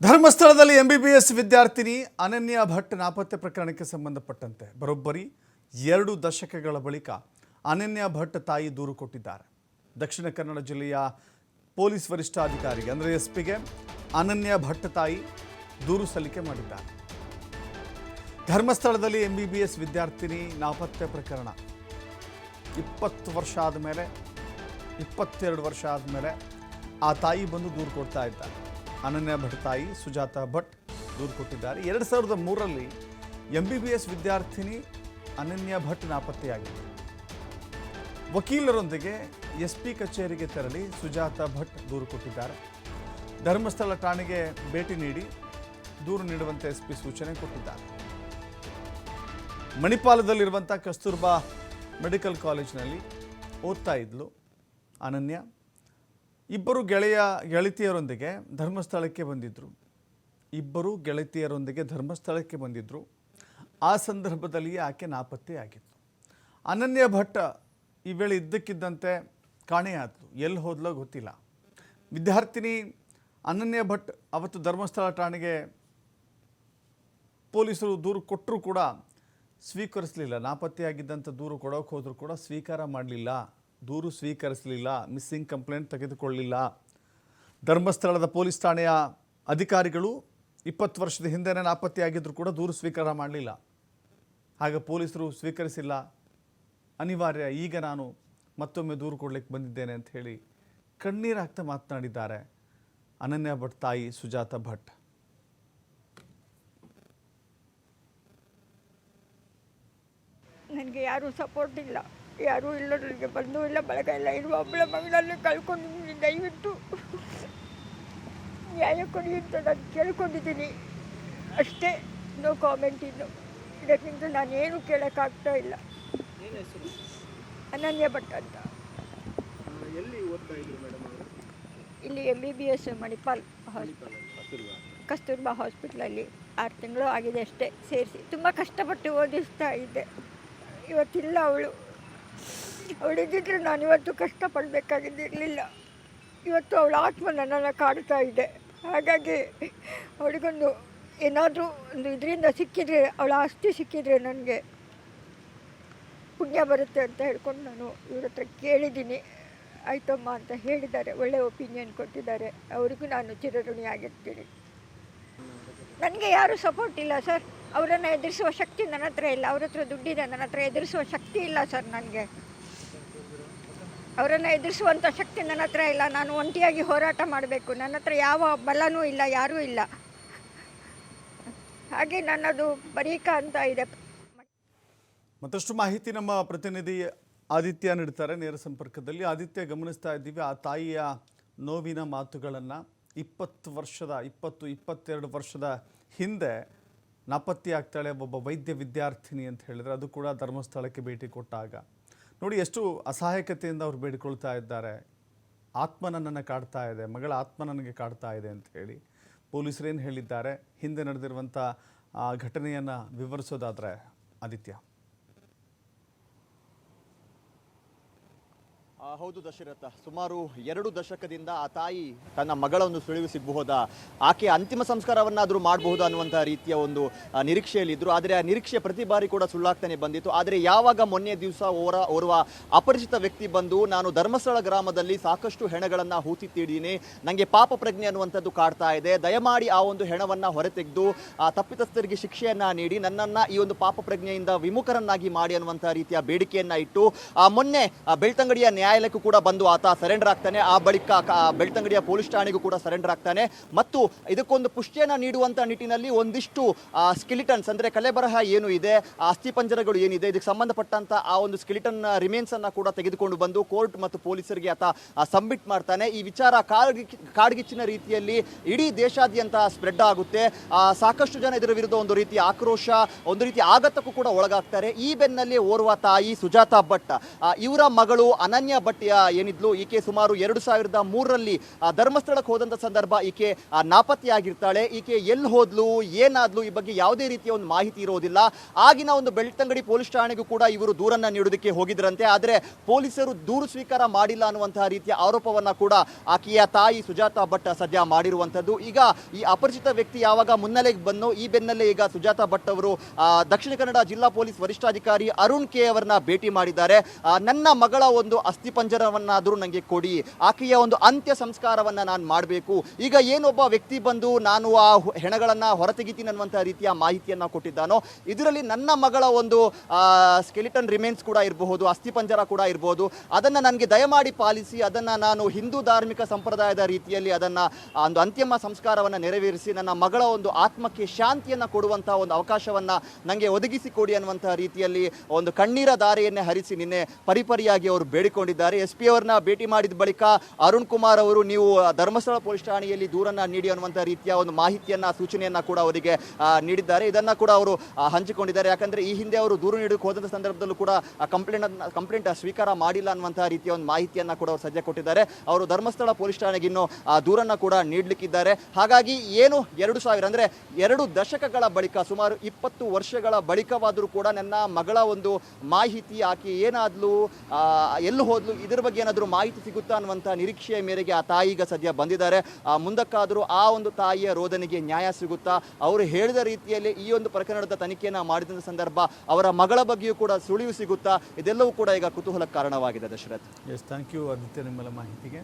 ಧರ್ಮಸ್ಥಳದಲ್ಲಿ ಎಂಬಿಬಿಎಸ್ ವಿದ್ಯಾರ್ಥಿನಿ ಅನನ್ಯ ಭಟ್ ನಾಪತ್ತೆ ಪ್ರಕರಣಕ್ಕೆ ಸಂಬಂಧಪಟ್ಟಂತೆ ಬರೋಬ್ಬರಿ ಎರಡು ದಶಕಗಳ ಬಳಿಕ ಅನನ್ಯ ಭಟ್ ತಾಯಿ ದೂರು ಕೊಟ್ಟಿದ್ದಾರೆ. ದಕ್ಷಿಣ ಕನ್ನಡ ಜಿಲ್ಲೆಯ ಪೊಲೀಸ್ ವರಿಷ್ಠಾಧಿಕಾರಿಗೆ ಅಂದರೆ ಎಸ್ ಪಿಗೆ ಅನನ್ಯ ಭಟ್ ತಾಯಿ ದೂರು ಸಲ್ಲಿಕೆ ಮಾಡಿದ್ದಾರೆ. ಧರ್ಮಸ್ಥಳದಲ್ಲಿ ಎಂಬಿಬಿಎಸ್ ವಿದ್ಯಾರ್ಥಿನಿ ನಾಪತ್ತೆ ಪ್ರಕರಣ ಇಪ್ಪತ್ತು ವರ್ಷ ಆದಮೇಲೆ, ಇಪ್ಪತ್ತೆರಡು ವರ್ಷ ಆದಮೇಲೆ ಆ ತಾಯಿ ಬಂದು ದೂರು ಕೊಡ್ತಾ ಇದ್ದಾರೆ ಅನನ್ಯ ಭಟ್ ತಾಯಿ ಸುಜಾತ ಭಟ್ ದೂರು ಕೊಟ್ಟಿದ್ದಾರೆ. ಎರಡು ಸಾವಿರದ ಮೂರರಲ್ಲಿ ಎಂ ಬಿ ಬಿ ಎಸ್ ವಿದ್ಯಾರ್ಥಿನಿ ಅನನ್ಯ ಭಟ್ ನಾಪತ್ತೆಯಾಗಿದೆ ವಕೀಲರೊಂದಿಗೆ ಎಸ್ ಪಿ ಕಚೇರಿಗೆ ತೆರಳಿ ಸುಜಾತ ಭಟ್ ದೂರು ಕೊಟ್ಟಿದ್ದಾರೆ. ಧರ್ಮಸ್ಥಳ ಠಾಣೆಗೆ ಭೇಟಿ ನೀಡಿ ದೂರು ನೀಡುವಂತೆ ಎಸ್ ಪಿ ಸೂಚನೆ ಕೊಟ್ಟಿದ್ದಾರೆ. ಮಣಿಪಾಲದಲ್ಲಿರುವಂಥ ಕಸ್ತೂರ್ಬಾ ಮೆಡಿಕಲ್ ಕಾಲೇಜಿನಲ್ಲಿ ಓದ್ತಾ ಇದ್ಲು ಅನನ್ಯ. ಇಬ್ಬರು ಗೆಳೆಯ ಗೆಳತಿಯರೊಂದಿಗೆ ಧರ್ಮಸ್ಥಳಕ್ಕೆ ಬಂದಿದ್ದರು ಇಬ್ಬರು ಗೆಳತಿಯರೊಂದಿಗೆ ಧರ್ಮಸ್ಥಳಕ್ಕೆ ಬಂದಿದ್ದರು ಆ ಸಂದರ್ಭದಲ್ಲಿ ಆಕೆ ನಾಪತ್ತೆಯಾಗಿತ್ತು ಅನನ್ಯ ಭಟ್ ಈ ವೇಳೆ ಇದ್ದಕ್ಕಿದ್ದಂತೆ ಕಾಣೆಯಾದ್ಲು ಎಲ್ಲಿ ಹೋದ್ಲೋ ಗೊತ್ತಿಲ್ಲ. ವಿದ್ಯಾರ್ಥಿನಿ ಅನನ್ಯ ಭಟ್ ಅವತ್ತು ಧರ್ಮಸ್ಥಳ ಠಾಣೆಗೆ ಪೊಲೀಸರು ದೂರು ಕೊಟ್ಟರೂ ಕೂಡ ಸ್ವೀಕರಿಸಲಿಲ್ಲ. ನಾಪತ್ತೆಯಾಗಿದ್ದಂಥ ದೂರು ಕೊಡೋಕೆ ಹೋದರೂ ಕೂಡ ಸ್ವೀಕಾರ ಮಾಡಲಿಲ್ಲ. ದೂರು ಸ್ವೀಕರಿಸಲಿಲ್ಲ ಮಿಸ್ಸಿಂಗ್ ಕಂಪ್ಲೇಂಟ್ ತೆಗೆದುಕೊಳ್ಳಲಿಲ್ಲ. ಧರ್ಮಸ್ಥಳದ ಪೊಲೀಸ್ ಠಾಣೆಯ ಅಧಿಕಾರಿಗಳು ಇಪ್ಪತ್ತು ವರ್ಷದ ಹಿಂದೆನೇ ನಾಪತ್ತೆಯಾಗಿದ್ದರೂ ಕೂಡ ದೂರು ಸ್ವೀಕಾರ ಮಾಡಲಿಲ್ಲ. ಆಗ ಪೊಲೀಸರು ಸ್ವೀಕರಿಸಿಲ್ಲ. ಅನಿವಾರ್ಯ, ಈಗ ನಾನು ಮತ್ತೊಮ್ಮೆ ದೂರು ಕೊಡಲಿಕ್ಕೆ ಬಂದಿದ್ದೇನೆ ಅಂತ ಹೇಳಿ ಕಣ್ಣೀರಾಗ್ತಾ ಮಾತನಾಡಿದ್ದಾರೆ ಅನನ್ಯ ಭಟ್ ತಾಯಿ ಸುಜಾತ ಭಟ್. ನನಗೆ ಯಾರೂ ಸಪೋರ್ಟ್ ಇಲ್ಲ. ಯಾರೂ ಇಲ್ಲ, ನನಗೆ ಬಂದು ಇಲ್ಲ ಬಳಗ ಇಲ್ಲ ಇರುವ ಒಬ್ಬಳ ಮಗಳನ್ನು ಕಳ್ಕೊಂಡಿದ್ದೀನಿ ದಯವಿಟ್ಟು ನ್ಯಾಯ ಕೊಡಿ ಅಂತ ನಾನು ಕೇಳ್ಕೊಂಡಿದ್ದೀನಿ. ಅಷ್ಟೇ, ನೋ ಕಾಮೆಂಟ್ ಇನ್ನು. ಇದಕ್ಕಿಂತ ನಾನೇನು ಕೇಳೋಕ್ಕಾಗ್ತಾ ಇಲ್ಲ. ಅನನ್ಯ ಭಟ್ ಅಂತ. ಇಲ್ಲಿ M B B S Manipal hospital Kasturba ಹಾಸ್ಪಿಟ್ಲಲ್ಲಿ ಆರು ತಿಂಗಳು ಆಗಿದೆ ಅಷ್ಟೇ ಸೇರಿಸಿ. ತುಂಬ ಕಷ್ಟಪಟ್ಟು ಓದಿಸ್ತಾ ಇದ್ದೆ. ಇವತ್ತಿಲ್ಲ ಅವಳು. ಅವಳಿದ್ದಿದ್ರೆ ನಾನು ಇವತ್ತು ಕಷ್ಟಪಡಬೇಕಾಗಿದ್ದಿರಲಿಲ್ಲ. ಇವತ್ತು ಅವಳ ಆತ್ಮ ನನ್ನನ್ನು ಕಾಡ್ತಾ ಇದೆ. ಹಾಗಾಗಿ ಅವಳಿಗೊಂದು ಏನಾದರೂ ಒಂದು ಇದರಿಂದ ಸಿಕ್ಕಿದರೆ, ಅವಳ ಆಸ್ತಿ ಸಿಕ್ಕಿದರೆ ನನಗೆ ಪುಣ್ಯ ಬರುತ್ತೆ ಅಂತ ಹೇಳ್ಕೊಂಡು ನಾನು ಇವ್ರ ಹತ್ರ ಕೇಳಿದ್ದೀನಿ. ಆಯ್ತಮ್ಮ ಅಂತ ಹೇಳಿದ್ದಾರೆ. ಒಳ್ಳೆ ಒಪಿನಿಯನ್ ಕೊಟ್ಟಿದ್ದಾರೆ. ಅವರಿಗೂ ನಾನು ಚಿರಋಣಿಯಾಗಿರ್ತೀನಿ. ನನಗೆ ಯಾರೂ ಸಪೋರ್ಟ್ ಇಲ್ಲ ಸರ್. ಅವರನ್ನು ಎದುರಿಸುವ ಶಕ್ತಿ ನನ್ನ ಹತ್ರ ಇಲ್ಲ. ಅವ್ರ ಹತ್ರ ದುಡ್ಡಿದೆ, ನನ್ನ ಹತ್ರ ಎದುರಿಸುವ ಶಕ್ತಿ ಇಲ್ಲ ಸರ್ ನನಗೆ. ಅವರನ್ನು ಎದುರಿಸುವಂಥ ಶಕ್ತಿ ನನ್ನ ಹತ್ರ ಇಲ್ಲ. ನಾನು ಒಂಟಿಯಾಗಿ ಹೋರಾಟ ಮಾಡಬೇಕು. ನನ್ನ ಹತ್ರ ಯಾವ ಬಲನೂ ಇಲ್ಲ, ಯಾರೂ ಇಲ್ಲ. ಹಾಗೆ ನನ್ನದು ಬರೀಕ ಅಂತ ಇದೆ. ಮತ್ತಷ್ಟು ಮಾಹಿತಿ ನಮ್ಮ ಪ್ರತಿನಿಧಿ ಆದಿತ್ಯ ನೀಡ್ತಾರೆ ನೇರ ಸಂಪರ್ಕದಲ್ಲಿ. ಆದಿತ್ಯ, ಗಮನಿಸ್ತಾ ಇದ್ದೀವಿ, ಆ ತಾಯಿಯ ನೋವಿನ ಮಾತುಗಳನ್ನು ಇಪ್ಪತ್ತು ವರ್ಷದ, ಇಪ್ಪತ್ತು, ಇಪ್ಪತ್ತೆರಡು ವರ್ಷದ ಹಿಂದೆ ನಾಪತ್ತೆಯಾಗ್ತಾಳೆ ಒಬ್ಬ ವೈದ್ಯ ವಿದ್ಯಾರ್ಥಿನಿ ಅಂತ ಹೇಳಿದರೆ ಅದು ಕೂಡ ಧರ್ಮಸ್ಥಳಕ್ಕೆ ಭೇಟಿ ಕೊಟ್ಟಾಗ. ನೋಡಿ, ಎಷ್ಟು ಅಸಹಾಯಕತೆಯಿಂದ ಅವ್ರು ಬೇಡಿಕೊಳ್ತಾ ಇದ್ದಾರೆ. ಆತ್ಮ ನನ್ನನ್ನು ಕಾಡ್ತಾ ಇದೆ, ಮಗಳ ಆತ್ಮ ನನಗೆ ಕಾಡ್ತಾ ಇದೆ ಅಂತ ಹೇಳಿ ಪೊಲೀಸರೇನು ಹೇಳಿದ್ದಾರೆ. ಹಿಂದೆ ನಡೆದಿರುವಂಥ ಘಟನೆಯನ್ನು ವಿವರಿಸೋದಾದರೆ, ಆದಿತ್ಯ. ಹೌದು ದಶರಥ, ಸುಮಾರು ಎರಡು ದಶಕದಿಂದ ಆ ತಾಯಿ ತನ್ನ ಮಗಳನ್ನು ಸುಳಿವು ಸಿಗಬಹುದಾ ಆಕೆ ಅಂತಿಮ ಸಂಸ್ಕಾರವನ್ನಾದರೂ ಮಾಡಬಹುದು ಅನ್ನುವಂತಹ ರೀತಿಯ ಒಂದು ನಿರೀಕ್ಷೆಯಲ್ಲಿದ್ದರು ಆದರೆ ಆ ನಿರೀಕ್ಷೆ ಪ್ರತಿ ಬಾರಿ ಕೂಡ ಸುಳ್ಳಾಗ್ತಾನೆ ಬಂದಿತ್ತು. ಆದರೆ ಯಾವಾಗ ಮೊನ್ನೆ ದಿವಸ ಓರ, ಓರ್ವ ಅಪರಿಚಿತ ವ್ಯಕ್ತಿ ಬಂದು, ನಾನು ಧರ್ಮಸ್ಥಳ ಗ್ರಾಮದಲ್ಲಿ ಸಾಕಷ್ಟು ಹೆಣಗಳನ್ನು ಹೂತಿಟ್ಟಿದ್ದೀನಿ ನನಗೆ ಪಾಪ ಪ್ರಜ್ಞೆ ಅನ್ನುವಂಥದ್ದು ಕಾಡ್ತಾ ಇದೆ, ದಯಮಾಡಿ ಆ ಒಂದು ಹೆಣವನ್ನು ಹೊರತೆಗೆದು, ಆ ತಪ್ಪಿತಸ್ಥರಿಗೆ ಶಿಕ್ಷೆಯನ್ನು ನೀಡಿ, ನನ್ನನ್ನು ಈ ಒಂದು ಪಾಪ ಪ್ರಜ್ಞೆಯಿಂದ ವಿಮುಖರನ್ನಾಗಿ ಮಾಡಿ ಅನ್ನುವಂಥ ರೀತಿಯ ಬೇಡಿಕೆಯನ್ನ ಇಟ್ಟು ಮೊನ್ನೆ ಬೆಳ್ತಂಗಡಿಯ ಬೆಳ್ತಂಗಡಿಯ ನ್ಯಾಯಾಲಯಕ್ಕೂ ಕೂಡ ಬಂದು ಆತ ಸರೆಂಡರ್ ಆಗ್ತಾನೆ. ಆ ಬಳಿಕ ಬೆಳ್ತಂಗಡಿಯ ಪೊಲೀಸ್ ಠಾಣೆಗೂ ಕೂಡ ಸರೆಂಡರ್ ಆಗ್ತಾನೆ. ಮತ್ತು ಇದಕ್ಕೊಂದು ಪುಷ್ಟಿಯನ್ನು ನೀಡುವಂಥ ನಿಟ್ಟಿನಲ್ಲಿ ಒಂದಿಷ್ಟು ಸ್ಕಿಲಿಟನ್ಸ್ ಅಂದ್ರೆ ಕಲೆಬರಹ ಏನು ಇದೆ ಅಸ್ಥಿಪಂಜರಗಳು ಏನಿದೆ, ಇದಕ್ಕೆ ಸಂಬಂಧಪಟ್ಟಂಥ ಆ ಒಂದು ಸ್ಕಿಲಿಟನ್ ರಿಮೇನ್ಸ್ ಅನ್ನು ಕೂಡ ತೆಗೆದುಕೊಂಡು ಬಂದು ಕೋರ್ಟ್ ಮತ್ತು ಪೊಲೀಸರಿಗೆ ಆತ ಸಬ್ಮಿಟ್ ಮಾಡ್ತಾನೆ. ಈ ವಿಚಾರ ಕಾಡ್ಗಿ ಕಾಡ್ಗಿಚ್ಚಿನ ರೀತಿಯಲ್ಲಿ ಇಡೀ ದೇಶಾದ್ಯಂತ ಸ್ಪ್ರೆಡ್ ಆಗುತ್ತೆ. ಸಾಕಷ್ಟು ಜನ ಇದರ ವಿರುದ್ಧ ಒಂದು ರೀತಿಯ ಆಕ್ರೋಶ, ಒಂದು ರೀತಿ ಆಘಾತಕ್ಕೂ ಕೂಡ ಒಳಗಾಗ್ತಾರೆ. ಈ ಬೆನ್ನಲ್ಲಿ ಓರ್ವ ತಾಯಿ ಸುಜಾತಾ ಭಟ್. ಇವರ ಮಗಳು ಅನನ್ಯ ಭಟ್ ಏನಿದ್ಲು, ಈಕೆ ಸುಮಾರು ಎರಡು ಸಾವಿರದ ಮೂರರಲ್ಲಿ ಧರ್ಮಸ್ಥಳಕ್ಕೆ ಹೋದಂಥ ಸಂದರ್ಭ ಈಕೆ ನಾಪತ್ತೆಯಾಗಿರ್ತಾಳೆ. ಈಕೆ ಎಲ್ಲಿ ಹೋದ್ಲು, ಏನಾದ್ಲು, ಈ ಬಗ್ಗೆ ಯಾವುದೇ ರೀತಿಯ ಒಂದು ಮಾಹಿತಿ ಇರೋದಿಲ್ಲ. ಆಗಿನ ಒಂದು ಬೆಳ್ತಂಗಡಿ ಪೊಲೀಸ್ ಠಾಣೆಗೂ ಕೂಡ ಇವರು ದೂರನ್ನ ನೀಡೋದಕ್ಕೆ ಹೋಗಿದ್ರಂತೆ. ಆದರೆ ಪೊಲೀಸರು ದೂರು ಸ್ವೀಕಾರ ಮಾಡಿಲ್ಲ ಅನ್ನುವಂತಹ ರೀತಿಯ ಆರೋಪವನ್ನ ಕೂಡ ಆಕೆಯ ತಾಯಿ ಸುಜಾತಾ ಭಟ್ ಸದ್ಯ ಮಾಡಿರುವಂಥದ್ದು. ಈಗ ಈ ಅಪರಿಚಿತ ವ್ಯಕ್ತಿ ಯಾವಾಗ ಮುನ್ನೆಲೆಗೆ ಬಂದು, ಈ ಬೆನ್ನಲ್ಲೇ ಈಗ ಸುಜಾತಾ ಭಟ್ ಅವರು ದಕ್ಷಿಣ ಕನ್ನಡ ಜಿಲ್ಲಾ ಪೊಲೀಸ್ ವರಿಷ್ಠಾಧಿಕಾರಿ ಅರುಣ್ ಕೆ ಅವರನ್ನ ಭೇಟಿ ಮಾಡಿದ್ದಾರೆ. ನನ್ನ ಮಗಳ ಒಂದು ಅಸ್ಥಿಪಂಜರವನ್ನಾದರೂ ನನಗೆ ಕೊಡಿ. ಆಕೆಯ ಒಂದು ಅಂತ್ಯ ಸಂಸ್ಕಾರವನ್ನ ನಾನು ಮಾಡಬೇಕು. ಈಗ ಏನೊಬ್ಬ ವ್ಯಕ್ತಿ ಬಂದು ನಾನು ಆ ಹೆಣಗಳನ್ನು ಹೊರತೆಗಿತೀನಿ ಅನ್ನುವಂಥ ರೀತಿಯ ಮಾಹಿತಿಯನ್ನು ಕೊಟ್ಟಿದ್ದಾನೋ, ಇದರಲ್ಲಿ ನನ್ನ ಮಗಳ ಒಂದು ಸ್ಕೆಲಿಟನ್ ರಿಮೇನ್ಸ್ ಕೂಡ ಇರಬಹುದು, ಅಸ್ಥಿಪಂಜರ ಕೂಡ ಇರಬಹುದು ಅದನ್ನ ನನಗೆ ದಯಮಾಡಿ ಪಾಲಿಸಿ, ಅದನ್ನ ನಾನು ಹಿಂದೂ ಧಾರ್ಮಿಕ ಸಂಪ್ರದಾಯದ ರೀತಿಯಲ್ಲಿ ಅದನ್ನ ಒಂದು ಅಂತಿಮ ಸಂಸ್ಕಾರವನ್ನು ನೆರವೇರಿಸಿ, ನನ್ನ ಮಗಳ ಒಂದು ಆತ್ಮಕ್ಕೆ ಶಾಂತಿಯನ್ನ ಕೊಡುವಂಥ ಒಂದು ಅವಕಾಶವನ್ನ ನನಗೆ ಒದಗಿಸಿ ಕೊಡಿ ಅನ್ನುವಂತಹ ರೀತಿಯಲ್ಲಿ ಒಂದು ಕಣ್ಣೀರ ದಾರೆಯನ್ನೇ ಹರಿಸಿ ನಿನ್ನೆ ಪರಿಪರಿಯಾಗಿ ಅವರು ಬೇಡಿಕೊಂಡಿದ್ದಾರೆ. ಎಸ್ ಪಿ ಅವರನ್ನ ಭೇಟಿ ಮಾಡಿದ ಬಳಿಕ ಅರುಣ್ ಕುಮಾರ್ ಅವರು, ನೀವು ಧರ್ಮಸ್ಥಳ ಪೊಲೀಸ್ ಠಾಣೆಯಲ್ಲಿ ದೂರನ್ನ ನೀಡಿ ಅನ್ನುವಂಥ ರೀತಿಯ ಒಂದು ಮಾಹಿತಿಯನ್ನ, ಸೂಚನೆಯನ್ನ ಕೂಡ ಅವರಿಗೆ ನೀಡಿದ್ದಾರೆ. ಇದನ್ನ ಕೂಡ ಅವರು ಹಂಚಿಕೊಂಡಿದ್ದಾರೆ. ಯಾಕಂದ್ರೆ ಈ ಹಿಂದೆ ಅವರು ದೂರು ನೀಡಕ್ಕೆ ಹೋದಂಥ ಸಂದರ್ಭದಲ್ಲೂ ಕೂಡ ಕಂಪ್ಲೇಂಟ್ ಕಂಪ್ಲೇಂಟ್ ಸ್ವೀಕಾರ ಮಾಡಿಲ್ಲ ಅನ್ನುವಂತಹ ರೀತಿಯ ಒಂದು ಮಾಹಿತಿಯನ್ನ ಕೂಡ ಅವರು ಸಜ್ಜೆ ಕೊಟ್ಟಿದ್ದಾರೆ. ಅವರು ಧರ್ಮಸ್ಥಳ ಪೊಲೀಸ್ ಠಾಣೆಗೆ ಇನ್ನು ದೂರನ್ನ ಕೂಡ ನೀಡಲಿಕ್ಕಿದ್ದಾರೆ. ಹಾಗಾಗಿ ಏನು ಎರಡು ಸಾವಿರ ಅಂದ್ರೆ ಎರಡು ದಶಕಗಳ ಬಳಿಕ, ಸುಮಾರು ಇಪ್ಪತ್ತು ವರ್ಷಗಳ ಬಳಿಕವಾದರೂ ಕೂಡ ನನ್ನ ಮಗಳ ಒಂದು ಮಾಹಿತಿ ಆಕೆ ಏನಾದ್ಲು ಎಲ್ಲಿ ಹೋದ್ಲು ಇದ್ರ ಬಗ್ಗೆ ಏನಾದರೂ ಮಾಹಿತಿ ಸಿಗುತ್ತಾ ಅನ್ನುವಂಥ ನಿರೀಕ್ಷೆಯ ಮೇರೆಗೆ ಆ ತಾಯಿ ಈಗ ಸದ್ಯ ಬಂದಿದ್ದಾರೆ. ಮುಂದಕ್ಕಾದರೂ ಆ ಒಂದು ತಾಯಿಯ ರೋದನೆಗೆ ನ್ಯಾಯ ಸಿಗುತ್ತಾ? ಅವರು ಹೇಳಿದ ರೀತಿಯಲ್ಲಿ ಈ ಒಂದು ಪ್ರಕರಣದ ತನಿಖೆಯನ್ನು ಮಾಡಿದ ಸಂದರ್ಭ ಅವರ ಮಗಳ ಬಗ್ಗೆಯೂ ಕೂಡ ಸುಳಿವು ಸಿಗುತ್ತಾ? ಇದೆಲ್ಲವೂ ಕೂಡ ಈಗ ಕುತೂಹಲಕ್ಕೆ ಕಾರಣವಾಗಿದೆ Dasharath. Yes thank you Aditya ನಿಮ್ಮೆಲ್ಲ ಮಾಹಿತಿಗೆ.